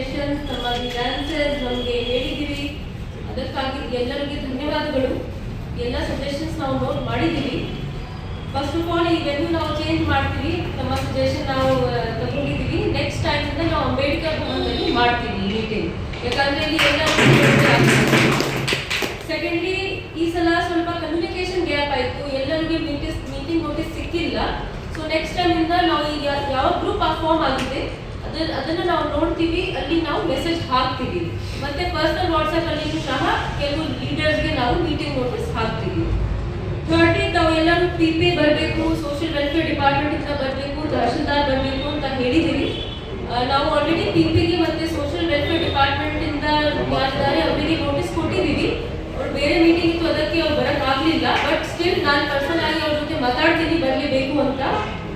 Suggestions ತಮ್ಮಲ್ಲಿ answers ನಮಗೆ ಹೇಳಿದಿರಿ ಅದಕ್ಕಾಗಿ ಎಲ್ಲರಿಗೆ ಧನ್ಯವಾದಗಳು. ಎಲ್ಲ ಸಜೆಷನ್ಸ್ ನಾವು ನೋಟ್ ಮಾಡಿದ್ದೀವಿ. ಫಸ್ಟ್ ಆಫ್ ಆಲ್ ಈ ವೆನ್ಯೂ ನಾವು ಚೇಂಜ್ ಮಾಡ್ತೀವಿ. ನಮ್ಮ ಸಜೆಷನ್ ನಾವು ತಗೊಂಡಿದ್ದೀವಿ. ನೆಕ್ಸ್ಟ್ ಟೈಮಿಂದ ನಾವು ಅಂಬೇಡ್ಕರ್ ಭವನದಲ್ಲಿ ಮಾಡ್ತೀವಿ ಮೀಟಿಂಗ್ ಯಾಕಂದರೆ ಇಲ್ಲಿ ಎಲ್ಲ ಸೆಕೆಂಡ್ಲಿ ಈ ಸಲ ಸ್ವಲ್ಪ ಕಮ್ಯುನಿಕೇಶನ್ ಗ್ಯಾಪ್ ಆಯಿತು. ಎಲ್ಲರಿಗೆ ಮೀಟಿಸ್ ಮೀಟಿಂಗ್ ನೋಟಿಸ್ ಸಿಕ್ಕಿಲ್ಲ. ಸೊ ನೆಕ್ಸ್ಟ್ ಟೈಮಿಂದ ನಾವು ಈಗ ಯಾವ ಗ್ರೂಪ್ ಫಾರ್ಮ್ ಆಗಿದೆ ಅದನ್ನ ನಾವು ನೋಡ್ತೀವಿ, ಅಲ್ಲಿ ನಾವು ಮೆಸೇಜ್ ಹಾಕ್ತೀವಿ. ಮತ್ತೆ ಪರ್ಸನಲ್ ವಾಟ್ಸಪ್ ಅಲ್ಲಿ ಸಹ ಕೆಲವು ಲೀಡರ್ಸ್ಗೆ ನಾವು ಮೀಟಿಂಗ್ ನೋಟಿಸ್ ಹಾಕ್ತೀವಿ. ಥರ್ಟಿ ತಾವು ಎಲ್ಲರೂ ಪಿ ಪಿ ಬರಬೇಕು ಸೋಷಿಯಲ್ ವೆಲ್ಫೇರ್ ಡಿಪಾರ್ಟ್ಮೆಂಟ್ ಇಂದ ಬರಬೇಕು, ತಹಶೀಲ್ದಾರ್ ಬರಬೇಕು ಅಂತ ಹೇಳಿದ್ದೀವಿ. ನಾವು ಆಲ್ರೆಡಿ ಪಿ ಪಿಗೆ ಮತ್ತೆ ಸೋಷಿಯಲ್ ವೆಲ್ಫೇರ್ ಡಿಪಾರ್ಟ್ಮೆಂಟ್ ಇಂದ ಯಾರಿದ್ದಾರೆ ಅವರಿಗೆ ನೋಟಿಸ್ ಕೊಟ್ಟಿದ್ದೀವಿ. ಅವ್ರು ಬೇರೆ ಮೀಟಿಂಗ್ ಇತ್ತು, ಅದಕ್ಕೆ ಅವ್ರು ಬರಕ್ ಆಗ್ಲಿಲ್ಲ. ಬಟ್ ಸ್ಟಿಲ್ ನಾನು ಪರ್ಸನಲ್ ಆಗಿ ಅವ್ರ ಜೊತೆ ಮಾತಾಡ್ತೀನಿ, ಬರಲೇಬೇಕು ಅಂತ.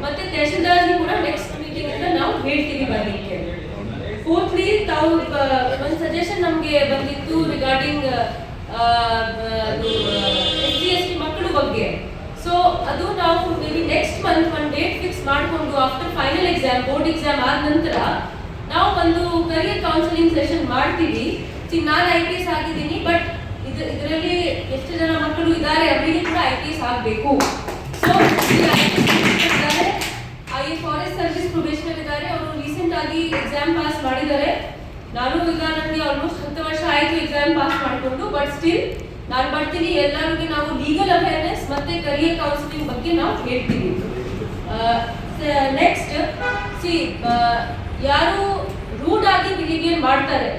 ಮತ್ತೆ ತಹಶೀಲ್ದಾರ್ಗೆ ಕೂಡ ನೆಕ್ಸ್ಟ್ ನಾವು ಹೇಳ್ತೀವಿ ಬರಲಿಕ್ಕೆ ಫೋರ್ತ್ಲಿ ತಾವು ಒಂದು ಸಜೆಷನ್ ನಮಗೆ ಬಂದಿತ್ತು regarding S C S T ಮಕ್ಕಳ ಬಗ್ಗೆ. ಸೊ ಅದು ನಾವು ಮೇ ಬಿ ನೆಕ್ಸ್ಟ್ ಮಂತ್ ಒಂದು ಡೇಟ್ ಫಿಕ್ಸ್ ಮಾಡಿಕೊಂಡು after final exam board exam ಆದ ನಂತರ ನಾವು ಒಂದು ಕರಿಯರ್ ಕೌನ್ಸಿಲಿಂಗ್ ಸೆಷನ್ ಮಾಡ್ತೀವಿ. ನಾನು ಐ ಪಿ ಎಸ್ ಆಗಿದ್ದೀನಿ ಬಟ್ ಇದು, ಇದರಲ್ಲಿ ಎಷ್ಟು ಜನ ಮಕ್ಕಳು ಇದ್ದಾರೆ, ಅವರಿಗೆ ಕೂಡ ಐ ಪಿ ಎಸ್ ಆಗಬೇಕು. ಸೊ ಇದ್ದಾರೆ ಐ ಫಾರೆಸ್ಟ್ ಸರ್ವಿಸ್ ಪ್ರೊಬೇಷನರ್ ಇದ್ದಾರೆ ಅವರು ರೀಸೆಂಟ್ ಆಗಿ ಎಕ್ಸಾಮ್ ಪಾಸ್ ಮಾಡಿದ್ದಾರೆ ನಾನು ಈಗ ನನಗೆ ಆಲ್ಮೋಸ್ಟ್ ಹತ್ತು ವರ್ಷ ಆಯಿತು ಎಕ್ಸಾಮ್ ಪಾಸ್ ಮಾಡಿಕೊಂಡು ಬಟ್ ಸ್ಟಿಲ್ ನಾನು ಬರ್ತೀನಿ ಎಲ್ಲರಿಗೂ ನಾವು ಲೀಗಲ್ ಅವೇರ್ನೆಸ್ ಮತ್ತೆ ಕರಿಯರ್ ಕೌನ್ಸಿಲಿಂಗ್ ಬಗ್ಗೆ ನಾವು ಹೇಳ್ತೀವಿ. ನೆಕ್ಸ್ಟ್ ಸಿ ಯಾರು ರೂಡ್ ಆಗಿ ಬಿಹೇವಿಯರ್ ಮಾಡ್ತಾರೆ,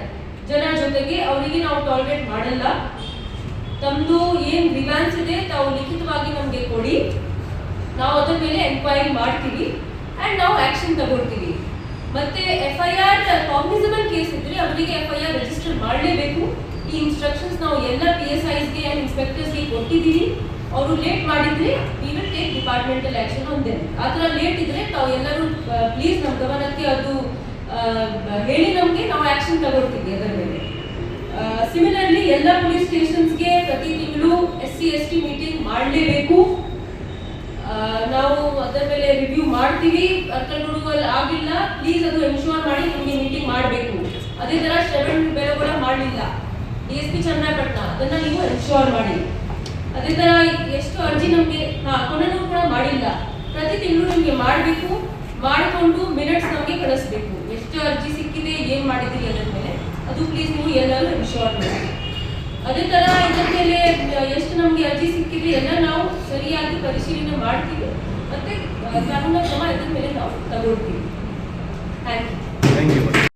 ಜನರ ಜೊತೆಗೆ ಅವರಿಗೆ ನಾವು ಟಾಲರೇಟ್ ಮಾಡಲ್ಲ. ತಮ್ಮದು ಏನು ರಿವ್ಯಾನ್ಸ್ ಇದೆ, ತಾವು ಲಿಖಿತವಾಗಿ ನಮಗೆ ಕೊಡಿ. ನಾವು ಅದರ ಮೇಲೆ ಎನ್ಕ್ವೈರಿ ಮಾಡ್ತೀವಿ. ಆ್ಯಂಡ್ ನಾವು ಆ್ಯಕ್ಷನ್ ತಗೊಳ್ತೀವಿ. ಮತ್ತೆ F I R cognisable case ಇದ್ರೆ ಅವರಿಗೆ ಎಫ್ ಐ ಆರ್ ರಿಜಿಸ್ಟರ್ ಮಾಡಲೇಬೇಕು. ಈ ಇನ್ಸ್ಟ್ರಕ್ಷನ್ಸ್ ನಾವು ಎಲ್ಲ ಪಿ ಎಸ್ ಐಸ್ಗೆ ಆ್ಯಂಡ್ ಇನ್ಸ್ಪೆಕ್ಟರ್ಸ್ಗೆ ಕೊಟ್ಟಿದ್ದೀವಿ. ಅವರು ಲೇಟ್ ಮಾಡಿದ್ರೆ we will take departmental action ಒಂದೇ ಆ ಥರ ಲೇಟ್ ಇದ್ರೆ ತಾವು ಎಲ್ಲರೂ ಪ್ಲೀಸ್ ನಮ್ಮ ಗಮನಕ್ಕೆ ಅದು ಹೇಳಿ ನಮಗೆ ನಾವು ಆ್ಯಕ್ಷನ್ ತಗೊಳ್ತೀವಿ ಅದರ ಮೇಲೆ. ಸಿಮಿಲರ್ಲಿ ಎಲ್ಲ ಪೊಲೀಸ್ ಸ್ಟೇಷನ್ಸ್ಗೆ ಪ್ರತಿ ತಿಂಗಳು S C S T meeting ಮಾಡಲೇಬೇಕು. ನಾವು ಅದರ ಮೇಲೆ ರಿವ್ಯೂ ಮಾಡ್ತೀವಿ ಅರ್ಥನುಡುವಲ್ಲಿ ಆಗಿಲ್ಲ ಪ್ಲೀಸ್ ಅದು ಎನ್ಶೂರ್ ಮಾಡಿ ನಿಮಗೆ ಮೀಟಿಂಗ್ ಮಾಡಬೇಕು. ಅದೇ ಥರ ಶ್ರವಣ್ ಬೆಳಗೊಳ ಮಾಡಲಿಲ್ಲ. ಡಿ ಎಸ್ ಪಿ ಚನ್ನಪಟ್ಟಣ, ಅದನ್ನ ನೀವು ಎನ್ಶೂರ್ ಮಾಡಿ. ಅದೇ ಥರ ಎಷ್ಟು ಅರ್ಜಿ ನಮಗೆ, ಹಾಂ ಕೊನೆನೂ ಕೂಡ ಮಾಡಿಲ್ಲ. ಪ್ರತಿ ತಿಂಗಳು ನಿಮಗೆ ಮಾಡಬೇಕು, ಮಾಡಿಕೊಂಡು ಮಿನಿಟ್ಸ್ ನಮಗೆ ಕಳಿಸ್ಬೇಕು. ಎಷ್ಟು ಅರ್ಜಿ ಸಿಕ್ಕಿದೆ, ಏನು ಮಾಡಿದ್ದೀರಿ ಅದರ ಮೇಲೆ, ಅದು ಪ್ಲೀಸ್ ನೀವು ಎಲ್ಲರೂ ಎನ್ಶೂರ್ ಮಾಡಿ. ನಮ್ಗೆ ಅರ್ಜಿ ಸಿಕ್ಕಿದ್ರೆ ಎಲ್ಲ ನಾವು ಸರಿಯಾಗಿ ಪರಿಶೀಲನೆ ಮಾಡ್ತೀವಿ ಮತ್ತೆ ಕಾನೂನು ಕ್ರಮ ಇದ್ರ ಮೇಲೆ ನಾವು ತಗೊಳ್ತೀವಿ ಥ್ಯಾಂಕ್ ಯು